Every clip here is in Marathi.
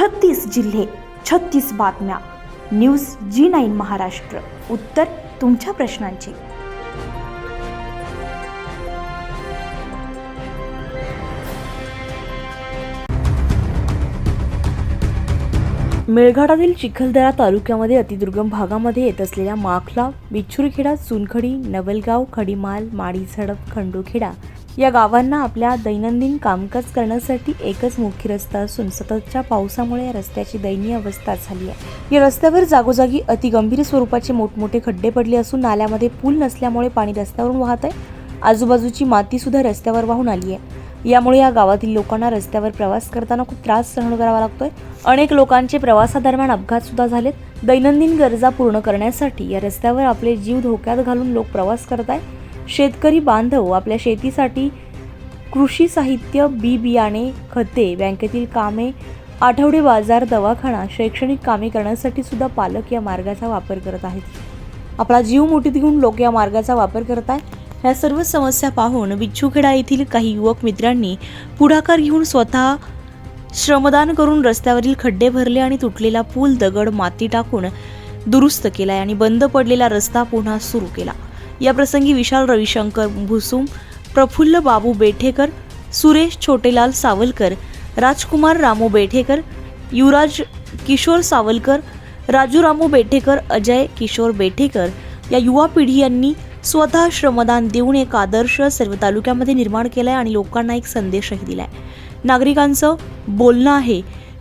छत्तीस जिल्हे छत्तीस बातम्या. News G nine Maharashtra. उत्तर तुमच्या प्रश्नांची. मेळघाटातील चिखलदरा तालुक्यामध्ये अतिदुर्गम भागामध्ये येत असलेल्या माखला बिच्छुरखेडा चुनखडी नवलगाव खडीमाल माडी झडप खंडोखेडा या गावांना आपल्या दैनंदिन कामकाज करण्यासाठी एकच मुख्य रस्ता असून सततच्या पावसामुळे या रस्त्याची दयनीय अवस्था झाली आहे. या रस्त्यावर जागोजागी अतिगंभीर स्वरूपाचे मोठमोठे खड्डे पडले असून नाल्यामध्ये पूल नसल्यामुळे पाणी रस्त्यावरून वाहत आहे. आजूबाजूची माती सुद्धा रस्त्यावर वाहून आली आहे. यामुळे या गावातील लोकांना रस्त्यावर प्रवास करताना खूप त्रास सहन करावा लागतोय. अनेक लोकांचे प्रवासादरम्यान अपघात सुद्धा झालेत. दैनंदिन गरजा पूर्ण करण्यासाठी या रस्त्यावर आपले जीव धोक्यात घालून लोक प्रवास करत आहे शेतकरी बांधव आपल्या शेतीसाठी कृषी साहित्य बी बियाणे खते बँकेतील कामे आठवडे बाजार दवाखाना शैक्षणिक कामे करण्यासाठी सुद्धा पालक या मार्गाचा वापर करत आहेत. आपला जीव मुठीत घेऊन लोक या मार्गाचा वापर करत आहेत ह्या सर्व समस्या पाहून बिच्छूखेडा येथील काही युवक मित्रांनी पुढाकार घेऊन स्वतः श्रमदान करून रस्त्यावरील खड्डे भरले आणि तुटलेला पूल दगड माती टाकून दुरुस्त केला आणि बंद पडलेला रस्ता पुन्हा सुरू केला. या प्रसंगी विशाल रविशंकर भुसुम प्रफुल्ल बाबू बेठेकर सुरेश छोटेलाल सावलकर राजकुमार रामू बेठेकर युवराज किशोर सावलकर राजू रामू बेठेकर अजय किशोर बेठेकर या युवा पिढी यांनी स्वतः श्रमदान देऊन एक आदर्श सर्व तालुक्यामध्ये निर्माण केला आहे आणि लोकांना एक संदेशही दिला आहे नागरिकांचं बोलणं आहे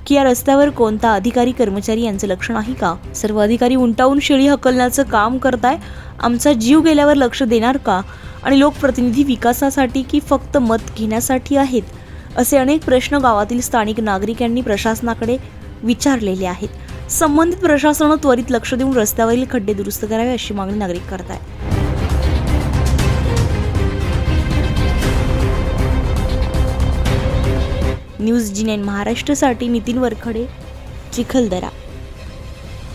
की या रस्त्यावर कोणता अधिकारी कर्मचारी यांचं लक्ष नाही का? सर्व अधिकारी उंटावून शेळी हकलण्याचं काम करताय. आमचा जीव गेल्यावर लक्ष देणार का? आणि लोकप्रतिनिधी विकासासाठी की फक्त मत घेण्यासाठी आहेत? असे अनेक प्रश्न गावातील स्थानिक नागरिकांनी प्रशासनाकडे विचारलेले आहेत. संबंधित प्रशासनानं त्वरित लक्ष देऊन रस्त्यावरील खड्डे दुरुस्त करावे अशी मागणी नागरिक करत आहेत न्यूज जी नाईन महाराष्ट्रासाठी नितीन वरखडे चिखलदरा.